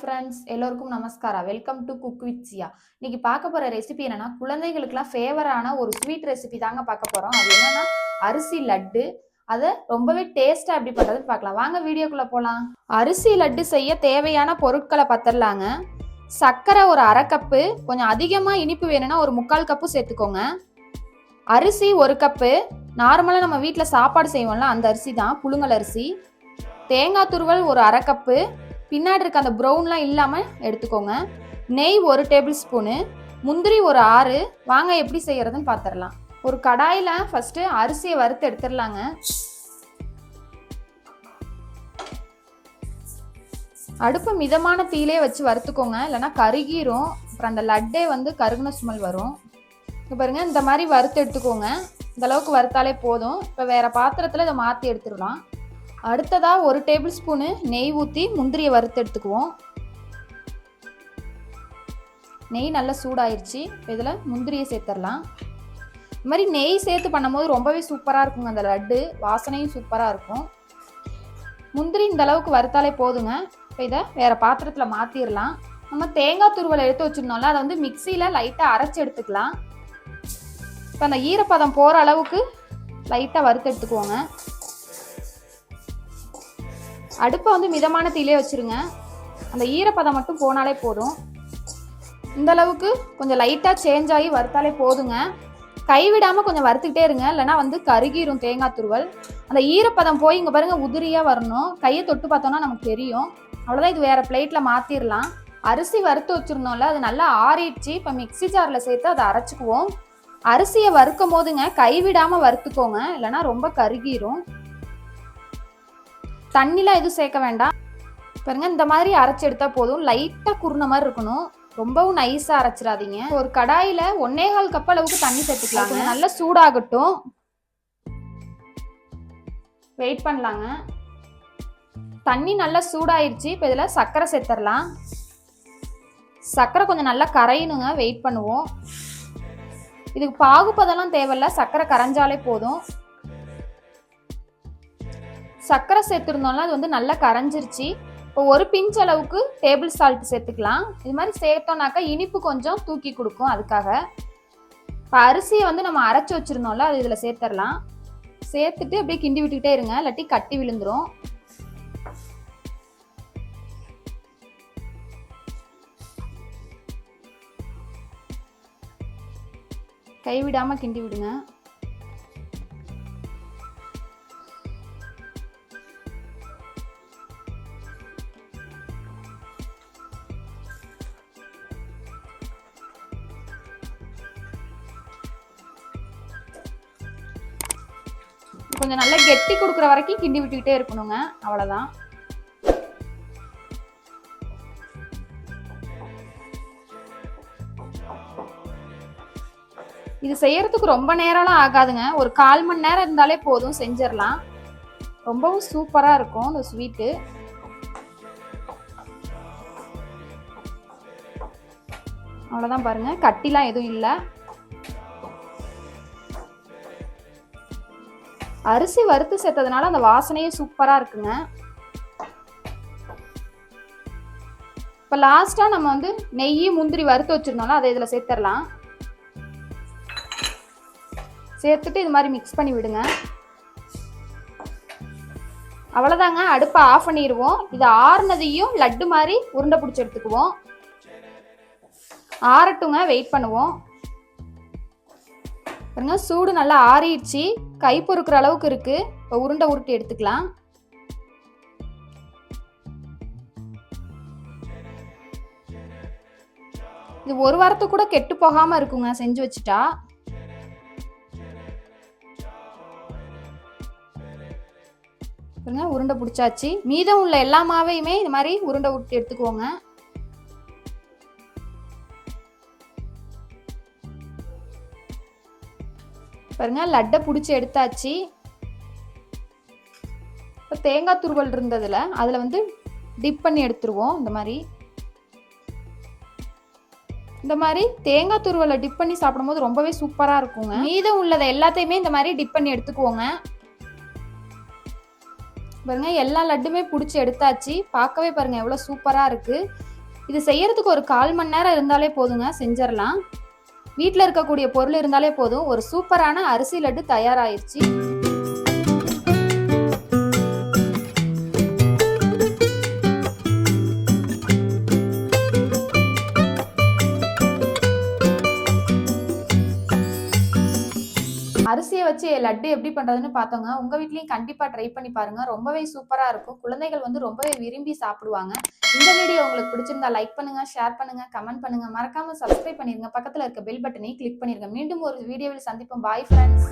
Friends எல்லோருக்கும் நமஸ்காரா? Welcome to cook with Siya இன்னைக்கு பார்க்க போற ரெசிபி என்னன்னா குழந்தைகளுக்குலாம் ஃபேவரான ஒரு ஸ்வீட் ரெசிபி தாங்க பார்க்க போறோம். அது என்னன்னா அரிசி லட்டு. அதை ரொம்பவே டேஸ்டா எப்படி பண்றதுன்னு பார்க்கலாம். வாங்க வீடியோக்குள்ள போலாம். அரிசி லட்டு செய்ய தேவையான பொருட்களை பத்திரலாங்க. சர்க்கரை ஒரு அரை கப்பு கொஞ்சம் அதிகமா இனிப்பு வேணும்னா ஒரு முக்கால் கப்பு சேர்த்துக்கோங்க. அரிசி ஒரு கப்பு நார்மலாக நம்ம வீட்டில் சாப்பாடு செய்வோம்ல அந்த அரிசி தான் புழுங்கல் அரிசி. தேங்காய் துருவல் ஒரு அரை கப்பு பின்னாடி இருக்க அந்த ப்ரௌன்லாம் இல்லாமல் எடுத்துக்கோங்க. நெய் ஒரு டேபிள் ஸ்பூனு முந்திரி ஒரு ஆறு. வாங்க எப்படி செய்யறதுன்னு பார்த்துடலாம் ஒரு கடாயில் ஃபஸ்ட்டு அரிசியை வறுத்து எடுத்துடலாங்க. அடுப்பு மிதமான தீயிலே வச்சு வறுத்துக்கோங்க. இல்லைன்னா கருகிரும். அப்புறம் அந்த லட்டே வந்து கருகுன சுமல் வரும். இப்போ பாருங்க இந்த மாதிரி வறுத்து எடுத்துக்கோங்க. இந்த அளவுக்கு வறுத்தாலே போதும். இப்போ வேறு பாத்திரத்தில் இதை மாற்றி எடுத்துடலாம். அடுத்ததாக ஒரு டேபிள் ஸ்பூனு நெய் ஊற்றி முந்திரியை வறுத்து எடுத்துக்குவோம். நெய் நல்லா சூடாயிருச்சு. இப்போ இதில் முந்திரியை சேர்த்துடலாம். இது மாதிரி நெய் சேர்த்து பண்ணும்போது ரொம்பவே சூப்பராக இருக்குங்க. அந்த லட்டு வாசனையும் சூப்பராக இருக்கும். முந்திரி இந்த அளவுக்கு வறுத்தாலே போதுங்க. இப்போ இதை வேறு பாத்திரத்தில் மாற்றிடலாம் நம்ம தேங்காய் துருவலை எடுத்து வச்சுருந்தோம்ல அதை வந்து மிக்சியில் லைட்டாக அரைச்சி எடுத்துக்கலாம். இப்போ அந்த ஈரப்பதம் போகிற அளவுக்கு லைட்டாக வறுத்து எடுத்துக்குவோங்க அடுப்பை வந்து மிதமான தீலே வச்சுருங்க. அந்த ஈரப்பதம் மட்டும் போனாலே போதும். இந்த அளவுக்கு கொஞ்சம் லைட்டாக சேஞ்ச் ஆகி வறுத்தாலே போதுங்க. கைவிடாமல் கொஞ்சம் வறுத்துக்கிட்டே இருங்க. இல்லைனா வந்து கருகிரும் தேங்காய் துருவல். அந்த ஈரப்பதம் போய் இங்கே பாருங்கள் உதிரியாக வரணும். கையை தொட்டு பார்த்தோன்னா நமக்கு தெரியும். அவ்வளோதான் இது வேறு பிளேட்டில் மாற்றிடலாம் அரிசி வறுத்து வச்சுருந்தோம்ல அது நல்லா ஆறிடுச்சு. இப்போ மிக்ஸி ஜாரில் சேர்த்து அதை அரைச்சிக்குவோம். அரிசியை வறுக்கும் போதுங்க கைவிடாமல் வறுத்துக்கோங்க. இல்லைனா ரொம்ப கருகிரும். தண்ணிலாம் எதுவும் சேர்க்க வேண்டாம். பாருங்க இந்த மாதிரி அரைச்சி எடுத்தா போதும். லைட்டாக குருண மாதிரி இருக்கணும். ரொம்பவும் நைஸாக அரைச்சிடாதீங்க. ஒரு கடாயில் ஒன்னேகால் கப் அளவுக்கு தண்ணி சேர்த்துக்கலாங்க. நல்லா சூடாகட்டும். வெயிட் பண்ணலாங்க. தண்ணி நல்லா சூடாயிருச்சு. இப்போ இதில் சர்க்கரை சேர்த்துடலாம் சர்க்கரை கொஞ்சம் நல்லா கரையணுங்க. வெயிட் பண்ணுவோம். இதுக்கு பாகுபதெல்லாம் தேவையில்ல. சர்க்கரை கரைஞ்சாலே போதும். சர்க்கரை சேர்த்துருந்தோம்ல அது வந்து நல்லா கரைஞ்சிருச்சு. இப்போ ஒரு பிஞ்ச் அளவுக்கு டேபிள் சால்ட் சேர்த்துக்கலாம். இது மாதிரி சேர்த்தோம்னாக்கா இனிப்பு கொஞ்சம் தூக்கி கொடுக்கும் அதுக்காக. இப்போ அரிசியை வந்து நம்ம அரைச்சி வச்சுருந்தோம்ல அது இதில் சேர்த்துடலாம் சேர்த்துட்டு அப்படியே கிண்டி விட்டுக்கிட்டே இருங்க இல்லாட்டி கட்டி விழுந்துடும் கைவிடாமல் கிண்டி விடுங்க. கொஞ்சம் நல்லா கெட்டி கொடுக்குற வரைக்கும் கிண்டி விட்டுக்கிட்டே இருக்கணுங்க. அவ்வளோதான் இது செய்யறதுக்கு ரொம்ப நேரம்லாம் ஆகாதுங்க. ஒரு கால் மணி நேரம் இருந்தாலே போதும் செஞ்சிடலாம். ரொம்பவும் சூப்பராக இருக்கும் இந்த ஸ்வீட்டு. அவ்வளோதான் பாருங்கள் கட்டிலாம் எதுவும் இல்லை. அரிசி வறுத்து சேர்த்ததுனால அந்த வாசனையே சூப்பராக இருக்குங்க. இப்போ லாஸ்ட்டாக நம்ம வந்து நெய் முந்திரி வறுத்து வச்சுருந்தோம்ல அதை இதில் சேர்த்துடலாம் சேர்த்துட்டு இது மாதிரி மிக்ஸ் பண்ணி விடுங்க. அவ்வளோதாங்க அடுப்பை ஆஃப் பண்ணிடுவோம். இது ஆறுனதையும் லட்டு மாதிரி உருண்டை பிடிச்சி எடுத்துக்குவோம். ஆறட்டுங்க வெயிட் பண்ணுவோம். பாருங்க சூடு நல்லா ஆறிடுச்சு. கை பொறுக்கிற அளவுக்கு இருக்கு. இப்போ உருண்டை உருட்டி எடுத்துக்கலாம். இது ஒரு வாரத்துக்கு கூட கெட்டு போகாம இருக்குங்க செஞ்சு வச்சுட்டா. பாருங்க உருண்டை பிடிச்சாச்சு. மீதம் உள்ள எல்லா மாவையுமே இது மாதிரி உருண்டை உருட்டி எடுத்துக்குவோங்க பாருங்க லட்டை பிடிச்சி எடுத்தாச்சு. இப்போ தேங்காய் துருவல் இருந்ததில் அதில் வந்து டிப் பண்ணி எடுத்துருவோம் இந்த மாதிரி. இந்த மாதிரி தேங்காய் துருவலை டிப் பண்ணி சாப்பிடும்போது ரொம்பவே சூப்பராக இருக்குங்க. மீதம் உள்ளதை எல்லாத்தையுமே இந்த மாதிரி டிப் பண்ணி எடுத்துக்குவோங்க. பாருங்க எல்லா லட்டுமே பிடிச்சி எடுத்தாச்சு. பார்க்கவே பாருங்க எவ்வளோ சூப்பராக இருக்கு. இது செய்யறதுக்கு ஒரு கால் மணி நேரம் இருந்தாலே போதுங்க செஞ்சிடலாம். வீட்டில் இருக்கக்கூடிய பொருள் இருந்தாலே போதும். ஒரு சூப்பரான அரிசி லட்டு தயாராயிருச்சு. அரிசியை வச்சு லட்டு எப்படி பண்ணுறதுன்னு பார்த்தோங்க. உங்கள் வீட்லேயும் கண்டிப்பாக ட்ரை பண்ணி பாருங்க. ரொம்பவே சூப்பராக இருக்கும். குழந்தைகள் வந்து ரொம்பவே விரும்பி சாப்பிடுவாங்க. இந்த வீடியோ உங்களுக்கு பிடிச்சிருந்தா லைக் பண்ணுங்க ஷேர் பண்ணுங்க கமெண்ட் பண்ணுங்க. மறக்காம சப்ஸ்கிரைப் பண்ணிருங்க. பக்கத்துல இருக்க பெல் பட்டனை கிளிக் பண்ணிருங்க. மீண்டும் ஒரு வீடியோவில் சந்திப்போம். Bye friends